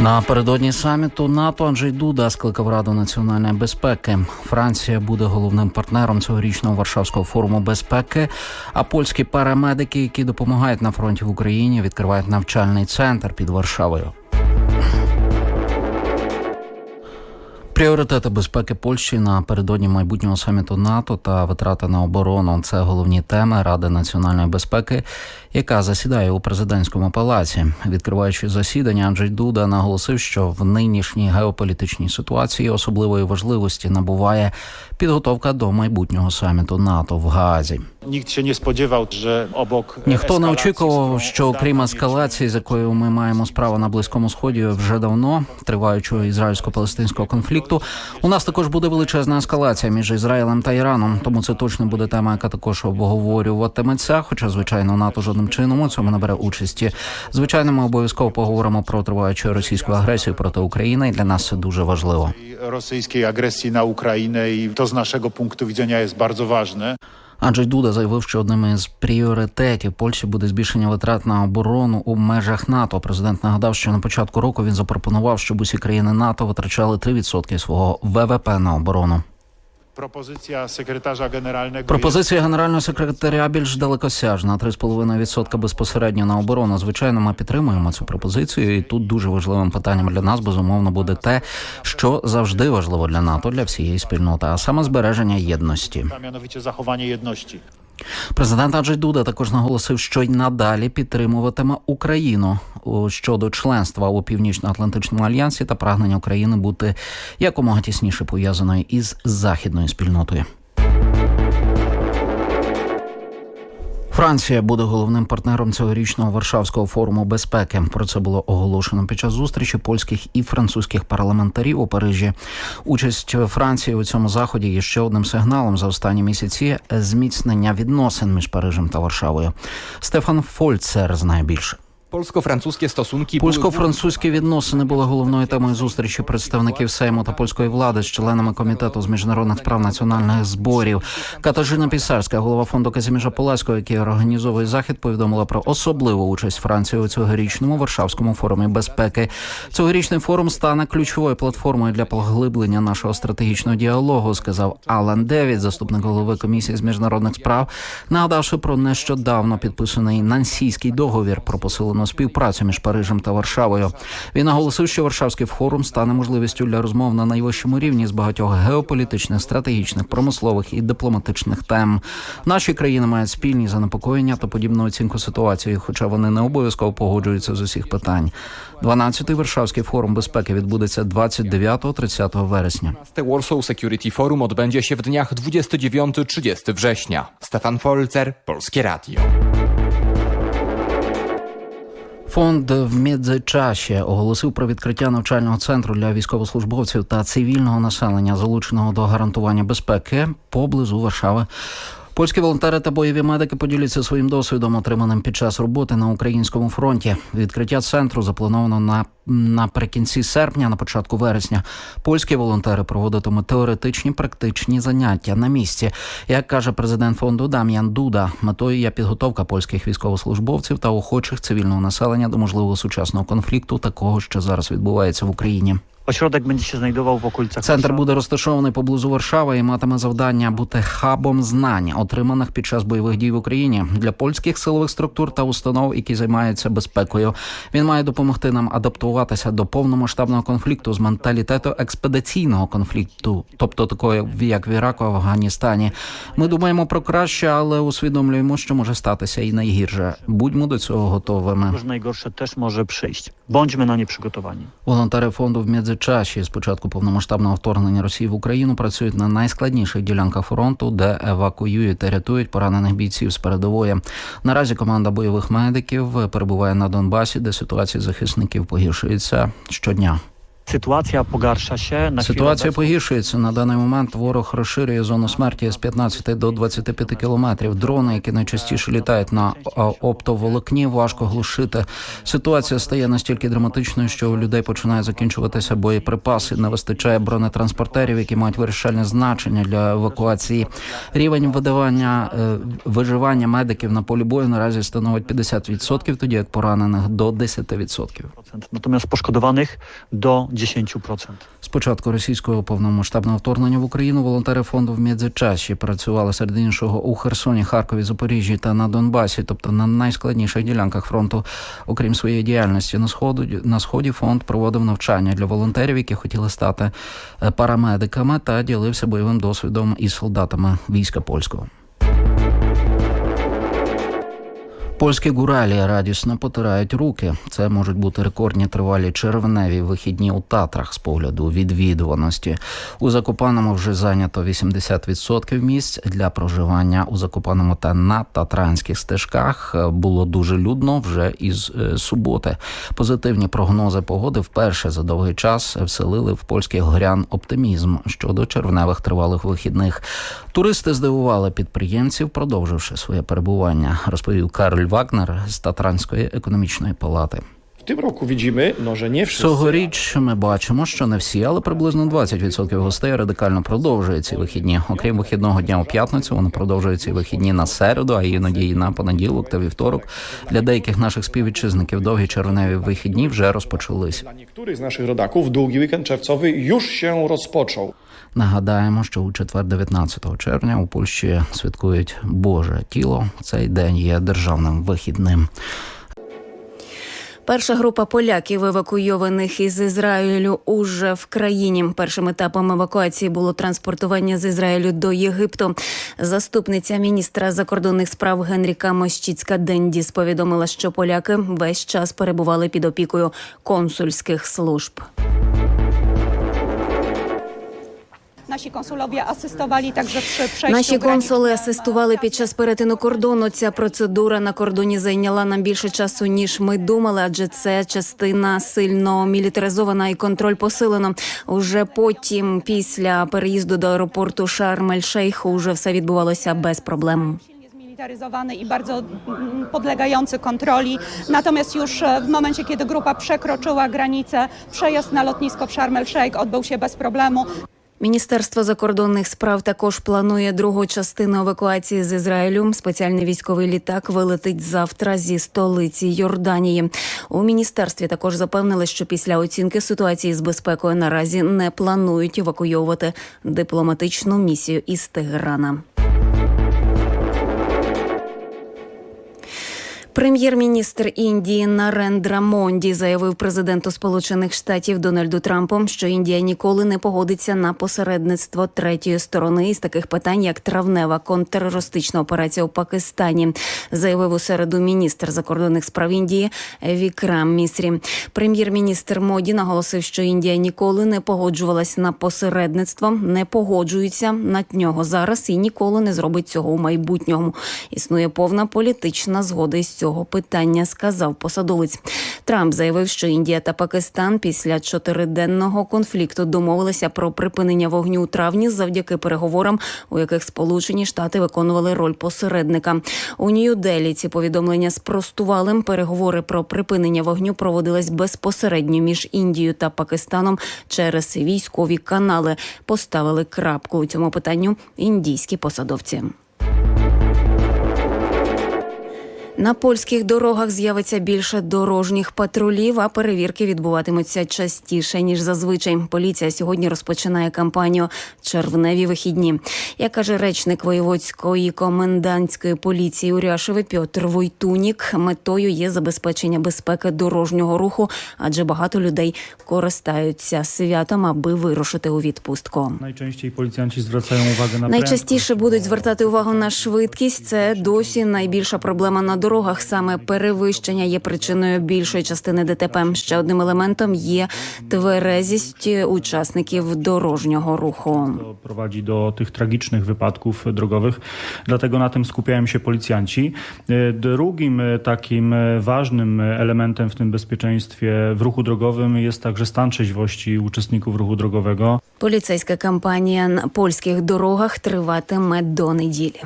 Напередодні саміту НАТО Анджей Дуда скликав Раду національної безпеки. Франція буде головним партнером цьогорічного Варшавського форуму безпеки. А польські парамедики, які допомагають на фронті в Україні, відкривають навчальний центр під Варшавою. Пріоритети безпеки Польщі напередодні майбутнього саміту НАТО та витрати на оборону це головні теми Ради національної безпеки, яка засідає у президентському палаці. Відкриваючи засідання, Анджей Дуда наголосив, що в нинішній геополітичній ситуації особливої важливості набуває підготовка до майбутнього саміту НАТО в Гаазі. Ніхто не очікував, що окрім ескалації, з якою ми маємо справу на близькому сході вже давно, триваючого ізраїльсько-палестинського конфлікту, у нас також буде величезна ескалація між Ізраїлем та Іраном. Тому це точно буде тема, яка також обговорюватиметься. Хоча, звичайно, НАТО жодним чином у цьому не бере участі. Звичайно, ми обов'язково поговоримо про триваючу російську агресію проти України, і для нас це дуже важливо. rosyjskiej agresji na Ukrainę i to z naszego punktu widzenia jest bardzo ważne. Анджей Дуда заявив, що одним із пріоритетів Польщі буде збільшення витрат на оборону у межах НАТО. Президент нагадав, що на початку року він запропонував, щоб усі країни НАТО витрачали 3% свого ВВП на оборону. Propozycja секретаря генерального Пропозиція генерального секретаря більш далекосяжна 3,5% безпосередньо на оборону. Звичайно, ми підтримуємо цю пропозицію, і тут дуже важливим питанням для нас безумовно буде те, що завжди важливо для НАТО, для всієї спільноти, а саме збереження єдності. заховання jedności. Президент Анджей Дуда також наголосив, що й надалі підтримуватиме Україну щодо членства у Північно-Атлантичному альянсі та прагнення України бути якомога тісніше пов'язаною із західною спільнотою. Франція буде головним партнером цьогорічного Варшавського форуму безпеки. Про це було оголошено під час зустрічі польських і французьких парламентарів у Парижі. Участь Франції у цьому заході є ще одним сигналом за останні місяці зміцнення відносин між Парижем та Варшавою. Стефан Фольцер знає більше. Stosunki były Польсько-французькі відносини були головною темою зустрічі представників Сейму та польської влади з членами комітету з міжнародних справ національних зборів. Катажина Пісарська, голова фонду Казіміжа Поласького, який організовує захід, повідомила про особливу участь Франції у цьогорічному Варшавському форумі безпеки. Цьогорічний форум стане ключовою платформою для поглиблення нашого стратегічного діалогу, сказав Алан Девід, заступник голови комісії з міжнародних справ, нагадавши про нещодавно підписаний Нансійський договір про посилену співпрацю між Парижем та Варшавою. Він наголосив, що Варшавський форум стане можливістю для розмов на найвищому рівні з багатьох геополітичних, стратегічних, промислових і дипломатичних тем. Наші країни мають спільні занепокоєння та подібну оцінку ситуації, хоча вони не обов'язково погоджуються з усіх питань. 12-й Варшавський форум безпеки відбудеться 29-30 вересня. Warsaw Security Forum odbędzie się w dniach 29-30 września. Stefan Folzer, Polskie Radio. Фонд в Мєдзичаші оголосив про відкриття навчального центру для військовослужбовців та цивільного населення, залученого до гарантування безпеки поблизу Варшави. Польські волонтери та бойові медики поділяться своїм досвідом, отриманим під час роботи на українському фронті. Відкриття центру заплановано на наприкінці серпня, на початку вересня. Польські волонтери проводитимуть теоретичні практичні заняття на місці. Як каже президент фонду Дам'ян Дуда, метою є підготовка польських військовослужбовців та охочих цивільного населення до можливого сучасного конфлікту, такого що зараз відбувається в Україні. Ośrodek będzie się znajdował w okolicach Центр Warszawy. буде розташований поблизу Варшави і матиме завдання бути хабом знань, отриманих під час бойових дій в Україні для польських силових структур та установ, які займаються безпекою. Він має допомогти нам адаптуватися до повномасштабного конфлікту з менталітету експедиційного конфлікту, тобто такої як в Іраку, Афганістані. Ми думаємо про краще, але усвідомлюємо, що може статися і найгірше. Будьмо до цього готовими. Najgorsze też może przyjść. Bądźmy na nie przygotowani. Волонтери фонду в Мєдзичаші з початку повномасштабного вторгнення Росії в Україну працюють на найскладніших ділянках фронту, де евакуюють та рятують поранених бійців з передової. Наразі команда бойових медиків перебуває на Донбасі, де ситуація захисників погіршується щодня. Pogarsza się. Na chwilę Ситуація погіршується на даний момент. Ворог розширює зону смерті з 15 до 25 кілометрів. Дрони, які найчастіше літають на оптоволокні, важко глушити. Ситуація стає настільки драматичною, що у людей починає закінчуватися боєприпаси. Не вистачає бронетранспортерів, які мають вирішальне значення для евакуації. Рівень видавання е, виживання медиків на полі бою наразі становить 50%, тоді як поранених до 10%. Natomiast poszkodowanych do 10%. З початку російського повномасштабного вторгнення в Україну волонтери фонду в Мєдзичасі працювали серед іншого у Херсоні, Харкові, Запоріжжі та на Донбасі, тобто на найскладніших ділянках фронту. Окрім своєї діяльності на сходу на сході фонд проводив навчання для волонтерів, які хотіли стати е, парамедиками, та ділився бойовим досвідом із солдатами війська польського. Польські гуралі радісно потирають руки. Це можуть бути рекордні тривалі червневі вихідні у Татрах з погляду відвідуваності. У Закопаному вже зайнято 80% місць для проживання у Закопаному та на татранських стежках. Було дуже людно вже із е, суботи. Позитивні прогнози погоди вперше за довгий час вселили в польських горян оптимізм щодо червневих тривалих вихідних. Туристи здивували підприємців, продовживши своє перебування, розповів Карль Вагнер з Татранської економічної палати. Цьогоріч ми бачимо, що не всі, але приблизно 20% гостей радикально продовжують ці вихідні. Окрім вихідного дня у п'ятницю, вони продовжують ці вихідні на середу, а іноді і на понеділок та вівторок. Для деяких наших співвітчизників довгі червневі вихідні вже розпочались. dla niektórych z naszych rodaków długi weekend czerwcowy już się rozpoczął. Нагадаємо, що у четвер, 19 червня, у Польщі святкують Боже тіло. Цей день є державним вихідним. Перша група поляків, евакуйованих із Ізраїлю, уже в країні. Першим етапом евакуації було транспортування з Ізраїлю до Єгипту. Заступниця міністра закордонних справ Генріка Мощіцька Дендіс повідомила, що поляки весь час перебували під опікою консульських служб. Nasi konsulowie asystowali także przy przejściu Наші granicznym консули na- асистували під час перетину кордону. Ця процедура на кордоні зайняла нам більше часу ніж ми думали, адже це частина сильно мілітаризована і контроль посилено. Уже потім, після переїзду до аеропорту Шарм-ель-Шейх, уже все відбувалося без проблем. silnie zmilitaryzowany i bardzo mm, podlegający kontroli. Natomiast już e, w momencie, kiedy grupa przekroczyła granicę, przejazd na lotnisko w Sharm el-Sheikh odbył się bez problemu. Міністерство закордонних справ також планує другу частину евакуації з Ізраїлю. Спеціальний військовий літак вилетить завтра зі столиці Йорданії. У міністерстві також запевнили, що після оцінки ситуації з безпекою наразі не планують евакуйовувати дипломатичну місію із Тегерана. Прем'єр-міністр Індії Нарендра Монді заявив президенту Сполучених Штатів Дональду Трампу, що Індія ніколи не погодиться на посередництво третьої сторони із таких питань, як травнева контртерористична операція у Пакистані, заявив у середу міністр закордонних справ Індії Вікрам Місрі. Прем'єр-міністр Моді наголосив, що Індія ніколи не погоджувалась на посередництво, не погоджується на нього зараз і ніколи не зробить цього у майбутньому. Існує повна політична згода із цього питання, сказав посадовець. Трамп заявив, що Індія та Пакистан після чотириденного конфлікту домовилися про припинення вогню у травні завдяки переговорам, у яких Сполучені Штати виконували роль посередника. У Нью-Делі ці повідомлення спростували. Переговори про припинення вогню проводились безпосередньо між Індією та Пакистаном через військові канали. Поставили крапку у цьому питанню індійські посадовці. На польських дорогах з'явиться більше дорожніх патрулів, а перевірки відбуватимуться частіше ніж зазвичай. Поліція сьогодні розпочинає кампанію Червневі вихідні. Як каже речник воєводської комендантської поліції у Ряшеві Пьотр Войтунік, метою є забезпечення безпеки дорожнього руху, адже багато людей користаються святом, аби вирушити у відпустку. Najczęściej policjanci zwracają uwagę na Найчастіше будуть звертати увагу на швидкість. Це досі найбільша проблема на дорогах. Дорогах саме перевищення є причиною більшої частини ДТП. Ще одним елементом є тверезість учасників дорожнього руху. Prowadzi do tych tragicznych wypadków drogowych, dlatego na tym skupiają się policjanci. E, Drugim e, takim e, ważnym elementem w tym bezpieczeństwie w ruchu drogowym jest także stan trzeźwości uczestników ruchu drogowego. Поліцейська кампанія на польських дорогах триватиме до неділі.